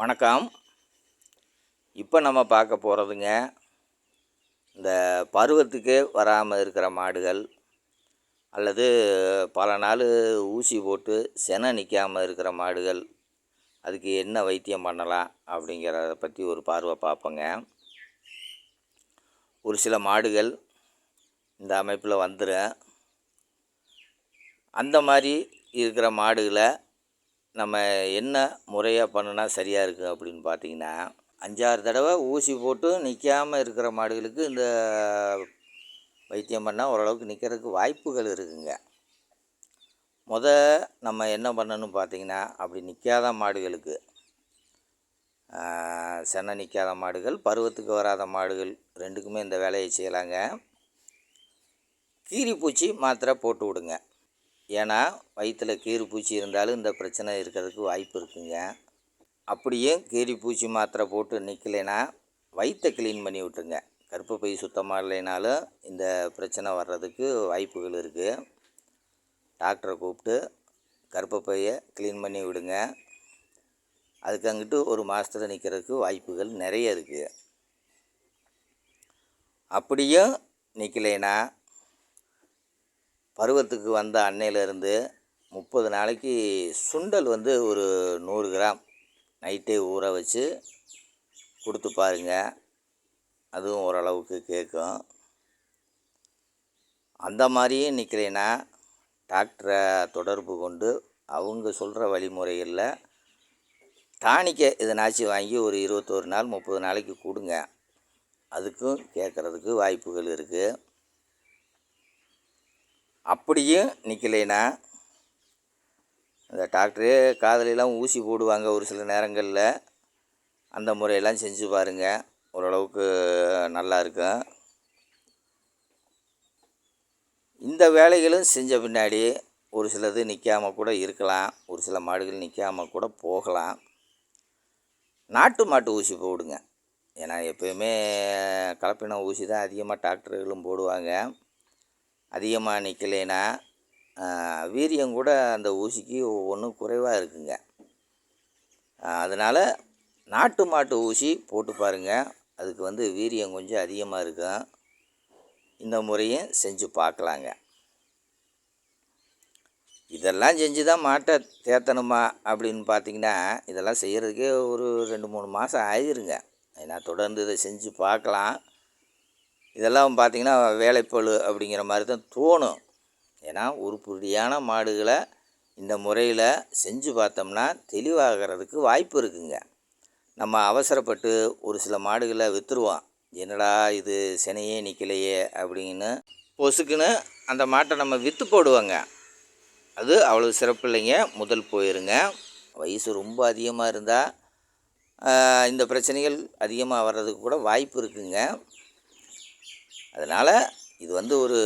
வணக்கம். இப்போ நம்ம பார்க்க போகிறதுங்க இந்த பருவத்துக்கே வராமல் இருக்கிற மாடுகள் அல்லது பல நாள் ஊசி போட்டு செனை நிற்காமல் இருக்கிற மாடுகள் அதுக்கு என்ன வைத்தியம் பண்ணலாம் அப்படிங்கிறத பற்றி ஒரு பார்வை பார்ப்போங்க. ஒரு சில மாடுகள் இந்த அமைப்பில் வந்துடும் அந்த மாதிரி இருக்கிற மாடுகளை நம்ம என்ன முறையாக பண்ணுனா சரியாக இருக்கும் அப்படின்னு பார்த்தீங்கன்னா அஞ்சாறு தடவை ஊசி போட்டு நிற்காமல் இருக்கிற மாடுகளுக்கு இந்த வைத்தியம் பண்ணால் ஓரளவுக்கு நிற்கிறதுக்கு வாய்ப்புகள் இருக்குங்க. முத நம்ம என்ன பண்ணணும் பார்த்தீங்கன்னா அப்படி நிற்காத மாடுகளுக்கு சென்னை நிற்காத மாடுகள் பருவத்துக்கு வராத மாடுகள் ரெண்டுக்குமே இந்த வேலையை செய்யலாங்க. கீரிப்பூச்சி மாத்திரை போட்டு விடுங்க. ஏன்னா வயிற்றில் கீரி பூச்சி இருந்தாலும் இந்த பிரச்சனை இருக்கிறதுக்கு வாய்ப்பு இருக்குங்க. அப்படியே கீரி பூச்சி மாத்திரை போட்டு நிற்கலைன்னா வயிற்றை க்ளீன் பண்ணி விட்டுருங்க. கர்ப்பப்பை சுத்தமாக இல்லைனாலும் இந்த பிரச்சனை வர்றதுக்கு வாய்ப்புகள் இருக்குது டாக்டரை கூப்பிட்டு கர்ப்பப்பையை க்ளீன் பண்ணி விடுங்க. அதுக்கு அங்கிட்டு ஒரு மாதத்தில் நிற்கிறதுக்கு வாய்ப்புகள் நிறைய இருக்குது அப்படியும் நிற்கலைன்னா பருவத்துக்கு வந்த அன்னையிலேருந்து முப்பது நாளைக்கு சுண்டல் வந்து ஒரு நூறு கிராம் நைட்டே ஊற வச்சு கொடுத்து பாருங்க. அதுவும் ஓரளவுக்கு கேட்கும். அந்த மாதிரியும் நிற்கிறேன்னா டாக்டரை தொடர்பு கொண்டு அவங்க சொல்கிற வழிமுறைகளில் டானிக்கை இதனாச்சும் வாங்கி ஒரு இருபத்தோரு நாள் முப்பது நாளைக்கு கொடுங்க. அதுக்கும் கேட்குறதுக்கு வாய்ப்புகள் இருக்குது அப்படியும் நிற்கலைன்னா இந்த டாக்டரு காதலெல்லாம் ஊசி போடுவாங்க ஒரு சில நேரங்களில். அந்த முறையெல்லாம் செஞ்சு பாருங்கள் ஓரளவுக்கு நல்லா இருக்கும். இந்த வேலைகளும் செஞ்ச பின்னாடி ஒரு சிலது நிற்காமல் கூட இருக்கலாம். ஒரு சில மாடுகள் நிற்காம கூட போகலாம். நாட்டு மாட்டு ஊசி போடுங்க. ஏன்னா எப்போயுமே கலப்பின ஊசி தான் அதிகமாக டாக்டர்களும் போடுவாங்க. அதிகமாக நிற்கலைன்னா வீரியம் கூட அந்த ஊசிக்கு ஒவ்வொன்றும் குறைவாக இருக்குங்க. அதனால் நாட்டு மாட்டு ஊசி போட்டு பாருங்கள் அதுக்கு வந்து வீரியம் கொஞ்சம் அதிகமாக இருக்கும் இந்த முறையும் செஞ்சு பார்க்கலாங்க இதெல்லாம் செஞ்சு தான் மாட்டை தேத்தணுமா அப்படின்னு பார்த்தீங்கன்னா இதெல்லாம் செய்கிறதுக்கே ஒரு ரெண்டு மூணு மாதம் ஆயிருங்க. ஏன்னா தொடர்ந்து இதை செஞ்சு பார்க்கலாம் இதெல்லாம் பார்த்திங்கன்னா வேலைப்பழு அப்படிங்கிற மாதிரி தான் தோணும். ஏன்னா உருப்படியான மாடுகளை இந்த முறையில் செஞ்சு பார்த்தோம்னா தெளிவாகிறதுக்கு வாய்ப்பு இருக்குங்க. நம்ம அவசரப்பட்டு ஒரு சில மாடுகளை விற்றுருவோம் என்னடா இது சினையே நிற்கலையே அப்படின்னு பொசுக்குன்னு அந்த மாட்டை நம்ம விற்று போடுவோங்க. அது அவ்வளோ சிறப்பு இல்லைங்க. முதல் போயிருங்க. வயசு ரொம்ப அதிகமாக இருந்தால் இந்த பிரச்சனைகள் அதிகமாக வர்றதுக்கு கூட வாய்ப்பு இருக்குங்க. அதனால் இது வந்து ஒரு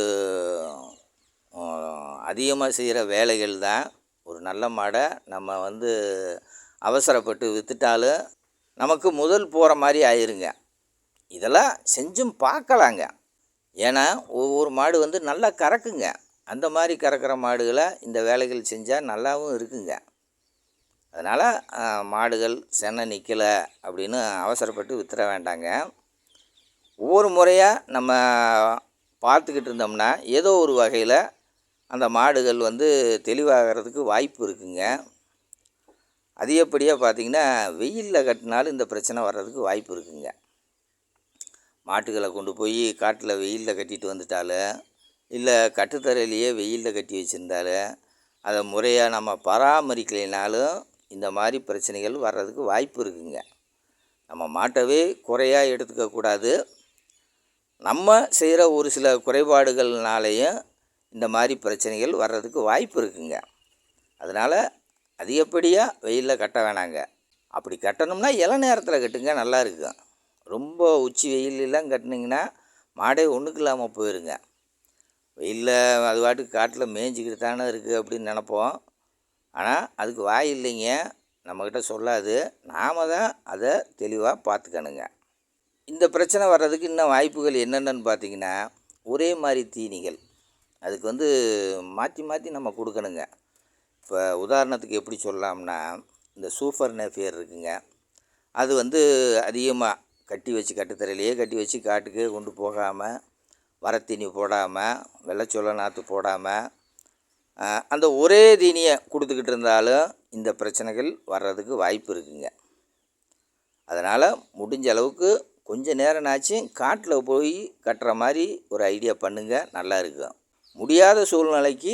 அதிகமாக செய்கிற வேலைகள் தான். ஒரு நல்ல மாடை நம்ம வந்து அவசரப்பட்டு விற்றுட்டாலும் நமக்கு முதல் போகிற மாதிரி ஆயிருங்க. இதெல்லாம் செஞ்சும் பார்க்கலாங்க ஏன்னா ஒவ்வொரு மாடு வந்து நல்லா கறக்குங்க. அந்த மாதிரி கறக்கிற மாடுகளை இந்த வேலைகள் செஞ்சால் நல்லாவும் இருக்குங்க. அதனால் மாடுகள் சென்னை நிற்கலை அப்படின்னு அவசரப்பட்டு வித்துற வேண்டாங்க. ஒவ்வொரு முறையாக நம்ம பார்த்துக்கிட்டு இருந்தோம்னா ஏதோ ஒரு வகையில் அந்த மாடுகள் வந்து தெளிவாகிறதுக்கு வாய்ப்பு இருக்குங்க. அதிகப்படியாக பார்த்திங்கன்னா வெயிலில் கட்டினாலும் இந்த பிரச்சனை வர்றதுக்கு வாய்ப்பு இருக்குங்க. மாட்டுகளை கொண்டு போய் காட்டில் வெயிலில் கட்டிட்டு வந்துட்டாலும் இல்லை கட்டுத்தரையிலேயே வெயிலில் கட்டி வச்சுருந்தாலும் அதை முறையாக நம்ம பராமரிக்கலைனாலும் இந்த மாதிரி பிரச்சனைகள் வர்றதுக்கு வாய்ப்பு இருக்குங்க. நம்ம மாட்டவே குறையாக எடுத்துக்கக்கூடாது. நம்ம செய்கிற ஒரு சில குறைபாடுகள்னாலேயும் இந்த மாதிரி பிரச்சனைகள் வர்றதுக்கு வாய்ப்பு இருக்குங்க. அதனால் அதிகப்படியாக வெயிலில் கட்ட வேணாங்க. அப்படி கட்டணும்னா இள நேரத்தில் கட்டுங்க நல்லா இருக்கும் ரொம்ப உச்சி வெயிலெலாம் கட்டினீங்கன்னா மாடே ஒன்றுக்கு இல்லாமல் போயிருங்க. வெயிலில் அது வாட்டுக்கு காட்டில் மேய்ஞ்சிக்கிட்டு தானே இருக்குது அப்படின்னு நினப்போம். ஆனால் அதுக்கு வாய் இல்லைங்க நம்மக்கிட்ட சொல்லாது. நாம தான் அதை தெளிவாக பார்த்துக்கணுங்க. இந்த பிரச்சனை வர்றதுக்கு இன்னும் வாய்ப்புகள் என்னென்னு பார்த்தீங்கன்னா ஒரே மாதிரி தீனிகள். அதுக்கு வந்து மாற்றி மாற்றி நம்ம கொடுக்கணுங்க. இப்போ உதாரணத்துக்கு எப்படி சொல்லலாம்னா இந்த சூப்பர் நெஃபியர் இருக்குங்க. அது வந்து அதிகமாக கட்டி வச்சு கட்டுத்தரையிலேயே கட்டி வச்சு காட்டுக்கே கொண்டு போகாமல் வரத்தீனி போடாமல் வெள்ளைச்சோள நாற்று போடாமல் அந்த ஒரே தீனியை கொடுத்துக்கிட்டு இருந்தாலும் இந்த பிரச்சனைகள் வர்றதுக்கு வாய்ப்பு இருக்குங்க. அதனால் முடிஞ்ச அளவுக்கு கொஞ்சம் நேரம் ஆச்சு காட்டில் போய் கட்டுற மாதிரி ஒரு ஐடியா பண்ணுங்கள் நல்லா இருக்கும் முடியாத சூழ்நிலைக்கு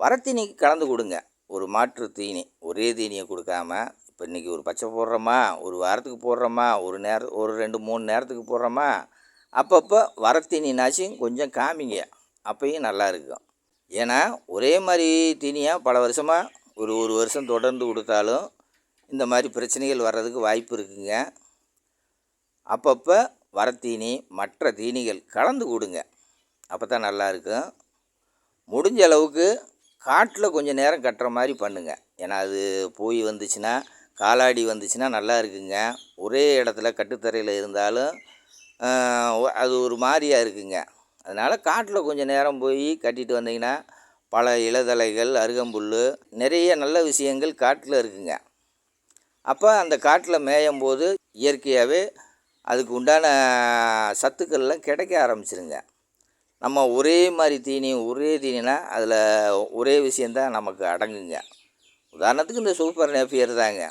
வரத்தீனிக்கு கலந்து கொடுங்க. ஒரு மாற்று தீனி ஒரே தீனியை கொடுக்காம இப்போ இன்றைக்கி ஒரு பச்சை போடுறோமா ஒரு வாரத்துக்கு போடுறோமா ஒரு நேர ஒரு ரெண்டு மூணு நேரத்துக்கு போடுறோமா அப்பப்போ வரத்தீனினாச்சும் கொஞ்சம் காமிங்க அப்பையும் நல்லா இருக்கும் ஏன்னா ஒரே மாதிரி தீனியாக பல வருஷமாக ஒரு ஒரு வருஷம் தொடர்ந்து கொடுத்தாலும் இந்த மாதிரி பிரச்சனைகள் வர்றதுக்கு வாய்ப்பு இருக்குங்க. அப்பப்போ வரத்தீனி மற்ற தீனிகள் கலந்து கொடுங்க. அப்போ தான் நல்லாயிருக்கும் முடிஞ்ச அளவுக்கு காட்டில் கொஞ்சம் நேரம் கட்டுற மாதிரி பண்ணுங்கள் ஏன்னா அது போய் வந்துச்சுன்னா காலாடி வந்துச்சுன்னா நல்லா இருக்குங்க. ஒரே இடத்துல கட்டுத்தரையில் இருந்தாலும் அது ஒரு மாதிரியாக இருக்குங்க. அதனால் காட்டில் கொஞ்சம் நேரம் போய் கட்டிட்டு வந்தீங்கன்னா பல இலைதழைகள் அருகம்புல் நிறைய நல்ல விஷயங்கள் காட்டில் இருக்குங்க. அப்போ அந்த காட்டில் மேயும் போது இயற்கையாகவே அதுக்கு உண்டான சத்துக்கள்லாம் கிடைக்க ஆரம்பிச்சிருங்க. நம்ம ஒரே மாதிரி தீனி ஒரே தீனினா அதில் ஒரே விஷயந்தான் நமக்கு அடங்குங்க. உதாரணத்துக்கு இந்த சூப்பர் நேப்பியர் தாங்க.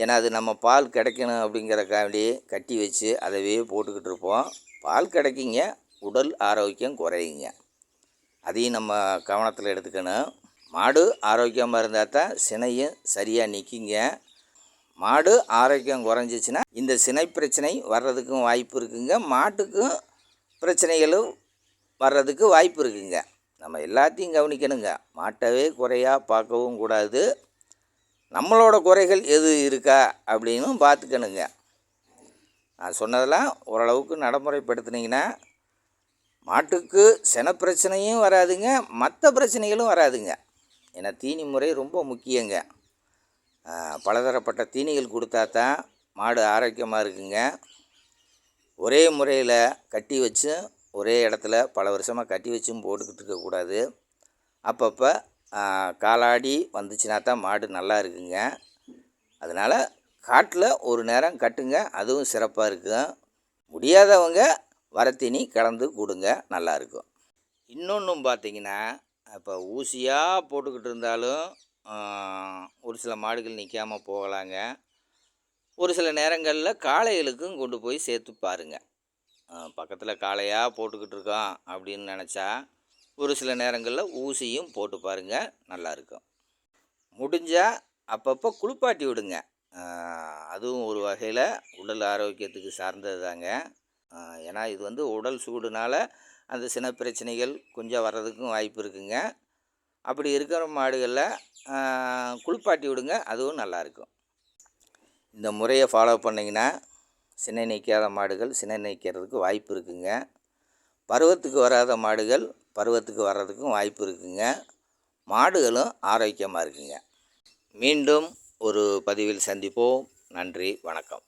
ஏன்னா அது நம்ம பால் கிடைக்கணும் அப்படிங்கிறக்காண்டி கட்டி வச்சு அதவே போட்டுக்கிட்டு இருப்போம். பால் கிடைக்குங்க உடல் ஆரோக்கியம் குறையுங்க. அதையும் நம்ம கவனத்தில் எடுத்துக்கணும். மாடு ஆரோக்கியமாக இருந்தால் தான் சினையும் சரியாக நிற்கிங்க மாடு ஆரோக்கியம் குறைஞ்சிச்சின்னா இந்த சினை பிரச்சனை வர்றதுக்கும் வாய்ப்பு இருக்குங்க. மாட்டுக்கும் பிரச்சனைகளும் வர்றதுக்கு வாய்ப்பு இருக்குங்க. நம்ம எல்லாத்தையும் கவனிக்கணுங்க. மாட்டவே குறையாக பார்க்கவும் கூடாது. நம்மளோட குறைகள் எது இருக்கா அப்படின்னும் பார்த்துக்கணுங்க. நான் சொன்னதெல்லாம் ஓரளவுக்கு நடைமுறைப்படுத்துனீங்கன்னா மாட்டுக்கு சென பிரச்சனையும் வராதுங்க. மற்ற பிரச்சனைகளும் வராதுங்க. ஏன்னா தீனி முறை ரொம்ப முக்கியங்க. பலதரப்பட்ட தீனிகள் கொடுத்தா தான் மாடு ஆரோக்கியமாக இருக்குங்க. ஒரே முறையில் கட்டி வச்சும் ஒரே இடத்துல பல வருஷமாக கட்டி வச்சும் போட்டுக்கிட்டு இருக்கக்கூடாது அப்பப்போ காலாடி வந்துச்சுன்னா தான் மாடு நல்லா இருக்குங்க. அதனால் காட்டில் ஒரு நேரம் கட்டுங்க அதுவும் சிறப்பாக இருக்கும் முடியாதவங்க வரத்தீனி கலந்து கொடுங்க நல்லாயிருக்கும் இன்னொன்றும் பார்த்தீங்கன்னா இப்போ ஊசியாக போட்டுக்கிட்டு இருந்தாலும் ஒரு சில மாடுகள் நிற்காமல் போகலாங்க. ஒரு சில நேரங்களில் காளைகளுக்கும் கொண்டு போய் சேர்த்து பாருங்கள் பக்கத்தில் காளையாக போட்டுக்கிட்டு இருக்கோம் அப்படின்னு நினச்சா ஒரு சில நேரங்களில் ஊசியும் போட்டு பாருங்கள் நல்லாயிருக்கும் முடிஞ்சால் அப்பப்போ குளிப்பாட்டி விடுங்க. அதுவும் ஒரு வகையில் உடல் ஆரோக்கியத்துக்கு சார்ந்தது தாங்க ஏன்னா இது வந்து உடல் சூடுனால் அந்த சின்ன பிரச்சனைகள் கொஞ்சம் வர்றதுக்கும் வாய்ப்பு இருக்குங்க. அப்படி இருக்கிற மாடுகளில் குளிப்பாட்டி விடுங்க அதுவும் நல்லாயிருக்கும் இந்த முறையை ஃபாலோ பண்ணிங்கன்னா சினை நீக்காத மாடுகள் சினை நீக்கிறதுக்கு வாய்ப்பு இருக்குங்க. பருவத்துக்கு வராத மாடுகள் பருவத்துக்கு வர்றதுக்கும் வாய்ப்பு இருக்குங்க. மாடுகளும் ஆரோக்கியமாக இருக்குங்க. மீண்டும் ஒரு பதிவில் சந்திப்போம். நன்றி வணக்கம்.